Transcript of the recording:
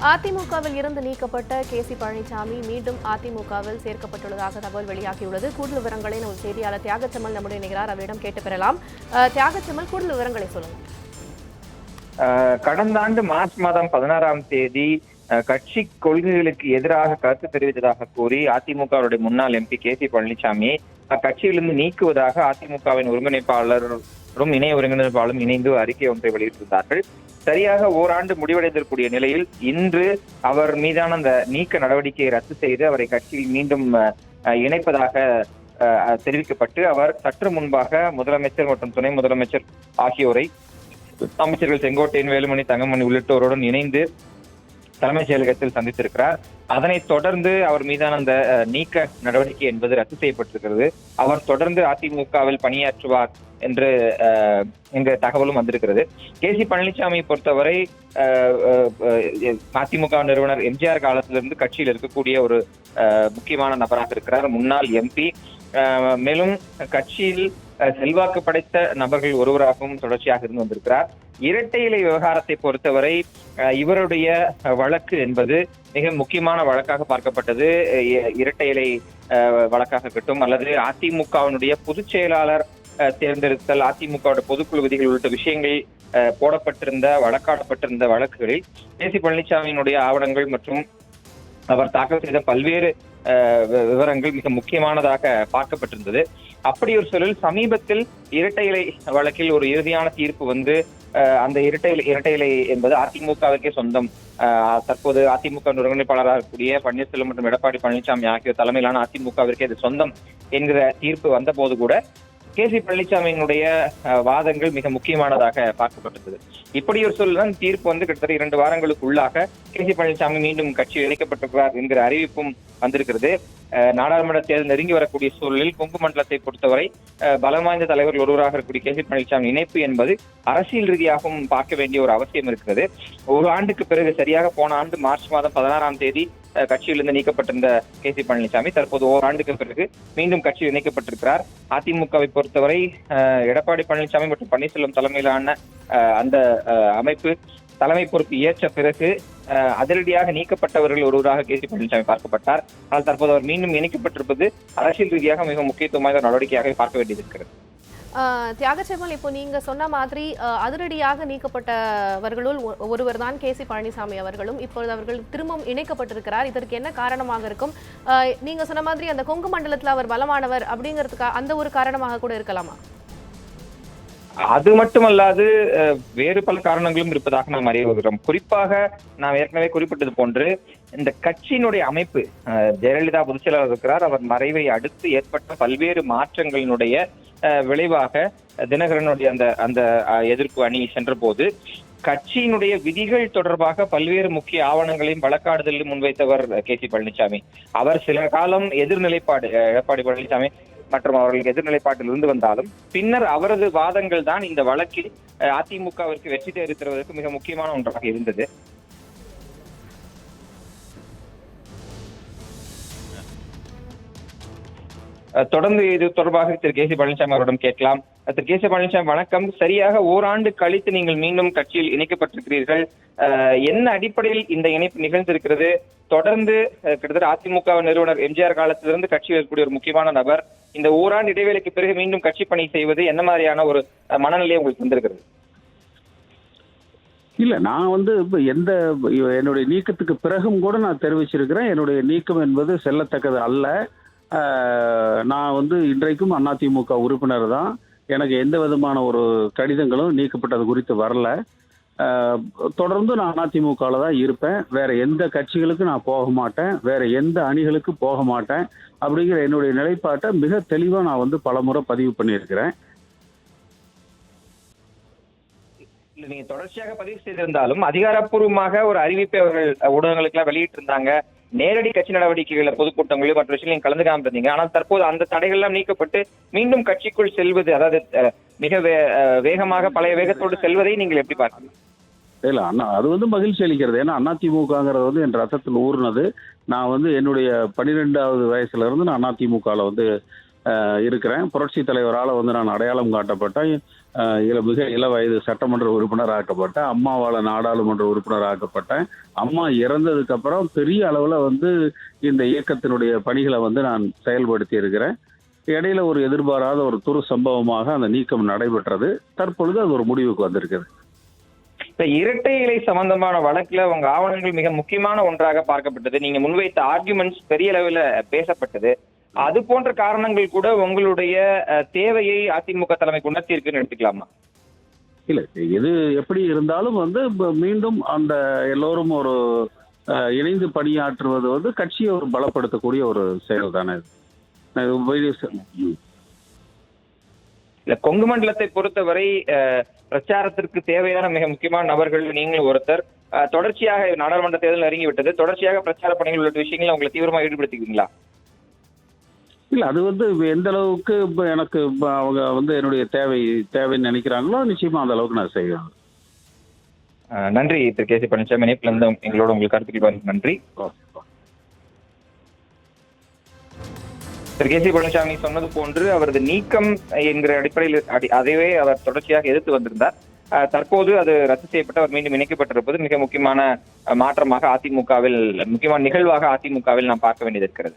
அதிமுகவில் இருந்து நீக்கப்பட்ட கே சி பழனிசாமி மீண்டும் அதிமுகவில் சேர்க்கப்பட்டுள்ளதாக தகவல் வெளியாகியுள்ளது. கூடுதல் விவரங்களை நமது செய்தியாளர் தியாகச்சமல் நம்முடைய நிகழார் அவரிடம் கேட்டு பெறலாம். தியாகச்சமல் கூடுதல் விவரங்களை சொல்லுங்க ஆஹ் கடந்த ஆண்டு மார்ச் மாதம் பதினாறாம் தேதி கட்சி கொள்கைகளுக்கு எதிராக கருத்து தெரிவித்ததாக கூறி அதிமுகவுடைய முன்னாள் எம்பி கே சி பழனிசாமி அக்கட்சியிலிருந்து நீக்குவதாக அதிமுகவின் ஒருங்கிணைப்பாளர் மற்றும் இணை ஒருங்கிணைப்பாளரும் இணைந்து அறிக்கை ஒன்றை வெளியிட்டிருந்தார்கள். சரியாக ஓராண்டு முடிவடைந்திருக்கூடிய நிலையில் இன்று அவர் மீதான அந்த நீக்க நடவடிக்கையை ரத்து செய்து அவரை கட்சியில் மீண்டும் இணைப்பதாக தெரிவிக்கப்பட்டு அவர் சற்று முன்பாக முதலமைச்சர் மற்றும் துணை முதலமைச்சர் ஆகியோரை அமைச்சர்கள் செங்கோட்டையன் வேலுமணி தங்கமணி உள்ளிட்டோருடன் இணைந்து தலைமைச் செயலகத்தில் சந்தித்திருக்கிறார். அதனைத் தொடர்ந்து அவர் மீதான அந்த நீக்க நடவடிக்கை என்பது ரத்து செய்யப்பட்டிருக்கிறது. அவர் தொடர்ந்து அதிமுகவில் பணியாற்றுவார் என்று அஹ், என்ற தகவலும் வந்திருக்கிறது. கே சி பழனிசாமியை பொறுத்தவரை அதிமுக நிறுவனர் எம்ஜிஆர் காலத்திலிருந்து கட்சியில் இருக்கக்கூடிய ஒரு அஹ், முக்கியமான நபராக இருக்கிறார். முன்னாள் எம்பி. மேலும் கட்சியில் செல்வாக்கு படைத்த நபர்கள் ஒருவராகவும் தொடர்ச்சியாக இருந்து வந்திருக்கிறார். இரட்டை இலை விவகாரத்தை பொறுத்தவரை அஹ், இவருடைய வழக்கு என்பது மிக முக்கியமான வழக்காக பார்க்கப்பட்டது. இரட்டை இலை அஹ், வழக்காக இருக்கட்டும் அல்லது அதிமுகவினுடைய பொதுச் செயலாளர் அஹ், தேர்ந்தெடுத்தல் அதிமுகவோட பொதுக்குழு விதிகள் உள்ளிட்ட விஷயங்கள் அஹ், போடப்பட்டிருந்த வழக்காடப்பட்டிருந்த வழக்குகளில் கே சி பழனிசாமியினுடைய ஆவணங்கள் மற்றும் அவர் தாக்கல் செய்த பல்வேறு அஹ், விவரங்கள் மிக முக்கியமானதாக பார்க்கப்பட்டிருந்தது. அப்படி ஒரு சூழல் சமீபத்தில் இரட்டை இலை வழக்கில் ஒரு இறுதியான தீர்ப்பு வந்து அந்த இரட்டை இலை- இரட்டை இலை என்பது அதிமுகவுக்கே சொந்தம். தற்போது அதிமுக ஒருங்கிணைப்பாளராக இருக்கக்கூடிய பன்னீர்செல்வம் மற்றும் எடப்பாடி பழனிசாமி ஆகியோர் தலைமையிலான அதிமுகவிற்கு இது சொந்தம் என்கிற தீர்ப்பு வந்த போது கூட கே சி பழனிசாமியினுடைய அஹ், வாதங்கள் மிக முக்கியமானதாக பார்க்கப்பட்டது. இப்படி ஒரு சூழல் தீர்ப்பு வந்து கிட்டத்தட்ட இரண்டு வாரங்களுக்குள்ளாக கே சி பழனிசாமி மீண்டும் கட்சி இணைக்கப்பட்டிருக்கிறார் என்கிற அறிவிப்பும் வந்திருக்கிறது. நாடாளுமன்ற தேர்தல் நெருங்கி வரக்கூடிய சூழலில் கொங்கு மண்டலத்தை பொறுத்தவரை அஹ், பலம் வாய்ந்த தலைவர்கள் ஒருவராக இருக்கக்கூடிய கே. சி. பழனிசாமி இணைப்பு என்பது அரசியல் ரீதியாகவும் பார்க்க வேண்டிய ஒரு அவசியம் இருக்கிறது. ஒரு ஆண்டுக்கு பிறகு சரியாக போன ஆண்டு மார்ச் மாதம் பதினாறாம் தேதி அஹ், கட்சியிலிருந்து நீக்கப்பட்டிருந்த கே. சி. பழனிசாமி தற்போது ஓராண்டுக்கு பிறகு மீண்டும் கட்சியில் இணைக்கப்பட்டிருக்கிறார். அதிமுகவை பொறுத்தவரை அஹ், எடப்பாடி பழனிசாமி மற்றும் பன்னீர்செல்வம் தலைமையிலான அஹ், அந்த அஹ், அமைப்பு தலைமை பொறுப்பு ஏற்ற பிறகு அதிரடியாக நீக்கப்பட்டவர்கள் ஒருவராக கே. சி. பழனிசாமி பார்க்கப்பட்டார். ஆனால் தற்போது அவர் மீண்டும் இணைக்கப்பட்டிருப்பது அரசியல் ரீதியாக மிக முக்கியத்துவம் வாய்ந்த நடவடிக்கையாக பார்க்க வேண்டியிருக்கிறது தியாகச்செம்மல் இப்போ நீங்க சொன்ன மாதிரி அஹ், அதிரடியாக நீக்கப்பட்டவர்களுள் ஒ- ஒருவர் தான் கே. சி. பழனிசாமி அவர்களும் இப்பொழுது அவர்கள் திரும்பவும் இணைக்கப்பட்டிருக்கிறார். இதற்கு என்ன காரணமாக இருக்கும்? அஹ், நீங்க சொன்ன மாதிரி அந்த கொங்கு மண்டலத்தில் அவர் பலமானவர் அப்படிங்கிறதுக்கு அந்த ஒரு காரணமாக கூட இருக்கலாமா? அது மட்டுமல்லாது அஹ், வேறு பல காரணங்களும் இருப்பதாக நாம் அறிய வருகிறோம் குறிப்பாக நாம் ஏற்கனவே குறிப்பிட்டது போன்று இந்த கட்சியினுடைய அமைப்பு அஹ், ஜெயலலிதா பொதுச் செயலாளர் இருக்கிறார். அவர் மறைவை அடுத்து ஏற்பட்ட பல்வேறு மாற்றங்களினுடைய அஹ், விளைவாக தினகரனுடைய அந்த அந்த அஹ், எதிர்ப்பு அணி சென்றபோது கட்சியினுடைய விதிகள் தொடர்பாக பல்வேறு முக்கிய ஆவணங்களையும் வழக்காடுதலில் முன்வைத்தவர் கே சி பழனிசாமி அவர் சில காலம் எதிர்நிலைப்பாடு எடப்பாடி பழனிசாமி மற்றும் அவர்களுக்கு எதிர்நிலைப்பாட்டில் இருந்து வந்தாலும் பின்னர் அவரது வாதங்கள் தான் இந்த வழக்கில் அதிமுகவிற்கு வெற்றி தேடி தருவதற்கு மிக முக்கியமான ஒன்றாக இருந்தது. தொடர்ந்து இது தொடர்பாக திரு கே சி பழனிசாமி அவரிடம் கேட்கலாம். திரு கே சி பழனிசாமி வணக்கம். சரியாக ஓராண்டு கழித்து நீங்கள் மீண்டும் கட்சியில் இணைக்கப்பட்டிருக்கிறீர்கள். அஹ், என்ன அடிப்படையில் இந்த இணைப்பு நிகழ்ந்திருக்கிறது? தொடர்ந்து கிட்டத்தட்ட அதிமுக நிறுவனர் எம்ஜிஆர் காலத்திலிருந்து கட்சியில் இருக்கக்கூடிய ஒரு முக்கியமான நபர் இந்த ஓராண்டு இடைவேளைக்கு பிறகு மீண்டும் கட்சி பணி செய்வது என்ன மாதிரியான ஒரு மனநிலையை உங்களுக்கு வந்திருக்கிறது? இல்ல நான் வந்து இப்போ எந்த என்னுடைய நீக்கத்துக்கு பிறகும் கூட நான் தெரிவிச்சிருக்கிறேன். என்னுடைய நீக்கம் என்பது செல்லத்தக்கது அல்ல. நான் வந்து இன்றைக்கும் அதிமுக உறுப்பினர் தான். எனக்கு எந்த விதமான ஒரு கடிதங்களும் நீக்கப்பட்டது குறித்து வரல. தொடர்ந்து நான் அதிமுகவில் தான் இருப்பேன். வேற எந்த கட்சிகளுக்கு நான் போக மாட்டேன். வேற எந்த அணிகளுக்கு போக மாட்டேன். அப்படிங்கிற என்னுடைய நிலைப்பாட்டை மிக தெளிவாக நான் வந்து பலமுறை பதிவு பண்ணியிருக்கிறேன். இல்ல நீங்க தொடர்ச்சியாக பதிவு செய்திருந்தாலும் அதிகாரப்பூர்வமாக ஒரு அறிவிப்பை அவர்கள் ஊடகங்களுக்கு எல்லாம் வெளியிட்டு இருந்தாங்க நேரடி கட்சி நடவடிக்கைகளில் பொதுக்கூட்டங்களில் மற்ற விஷயங்களையும் கலந்து இருந்தீங்க ஆனால் தற்போது அந்த தடைகள் எல்லாம் நீக்கப்பட்டு மீண்டும் கட்சிக்குள் செல்வது அதாவது மிக வே- அஹ், வேகமாக பழைய வேகத்தோடு செல்வதை நீங்கள் எப்படி பார்க்கணும் இல்ல அண்ணா அது வந்து மகிழ்ச்சி அளிக்கிறது. ஏன்னா அதிமுகங்கிறது வந்து என் ரத்தத்தில் ஊறுனது. நான் வந்து என்னுடைய பன்னிரெண்டாவது வயசுல இருந்து நான் அதிமுகவில் வந்து இருக்கிறேன். புரட்சி தலைவரால் வந்து நான் அடையாளம் காட்டப்பட்டேன். இள மிக இள வயது சட்டமன்ற உறுப்பினர் ஆக்கப்பட்டேன் அம்மாவால் நாடாளுமன்ற உறுப்பினர் ஆக்கப்பட்டேன் அம்மா இறந்ததுக்கு அப்புறம் பெரிய அளவில் வந்து இந்த இயக்கத்தினுடைய பணிகளை வந்து நான் செயல்படுத்தி இருக்கிறேன் இடையில ஒரு எதிர்பாராத ஒரு துரு சம்பவமாக அந்த நீக்கம் நடைபெற்றது. தற்பொழுது அது ஒரு முடிவுக்கு வந்திருக்குது. இப்ப இரட்டை இலை சம்பந்தமான வழக்குல உங்க ஆவணங்கள் மிக முக்கியமான ஒன்றாக பார்க்கப்பட்டது. நீங்க முன்வைத்த ஆர்குமெண்ட்ஸ் பெரிய அளவுல பேசப்பட்டது. அது போன்ற காரணங்கள் கூட உங்களுடைய தேவையை அதிமுக தலைமைக்கு உணர்த்தி இருக்குன்னு எடுத்துக்கலாமா? இல்லை எது எப்படி இருந்தாலும் வந்து மீண்டும் அந்த எல்லோரும் ஒரு இணைந்து பணியாற்றுவது வந்து கட்சியை ஒரு பலப்படுத்தக்கூடிய ஒரு செயல் தானே இது. இல்ல கொங்கு மண்டலத்தை பொறுத்தவரை பிரச்சாரத்திற்கு தேவையான மிக முக்கியமான நபர்கள் நீங்களும் ஒருத்தர். தொடர்ச்சியாக நாடாளுமன்ற தேர்தல் நெருங்கி விட்டது தொடர்ச்சியாக பிரச்சார பணிகள் உள்ளிட்ட விஷயங்களை உங்களை தீவிரமா ஈடுபடுத்திக்குவீங்களா இல்ல அது வந்து எந்த அளவுக்கு எனக்கு அவங்க வந்து என்னுடைய தேவை தேவைன்னு நினைக்கிறாங்களோ நிச்சயமா அந்த அளவுக்கு நான் செய்வேன். நன்றி திரு கே சி பழனிசாமி இணைப்பில் இருந்து எங்களோட உங்களுக்கு கருத்துக்கள் நன்றி. திரு கே சி பழனிசாமி சொன்னது போன்று அவரது நீக்கம் என்கிற அடிப்படையில் அடி- அதைவே அவர் தொடர்ச்சியாக எதிர்த்து வந்திருந்தார். அஹ், தற்போது அது ரத்து செய்யப்பட்டு அவர் மீண்டும் இணைக்கப்பட்டிருப்பது மிக முக்கியமான மாற்றமாக அதிமுகவில் முக்கியமான நிகழ்வாக அதிமுகவில் நாம் பார்க்க வேண்டியது இருக்கிறது.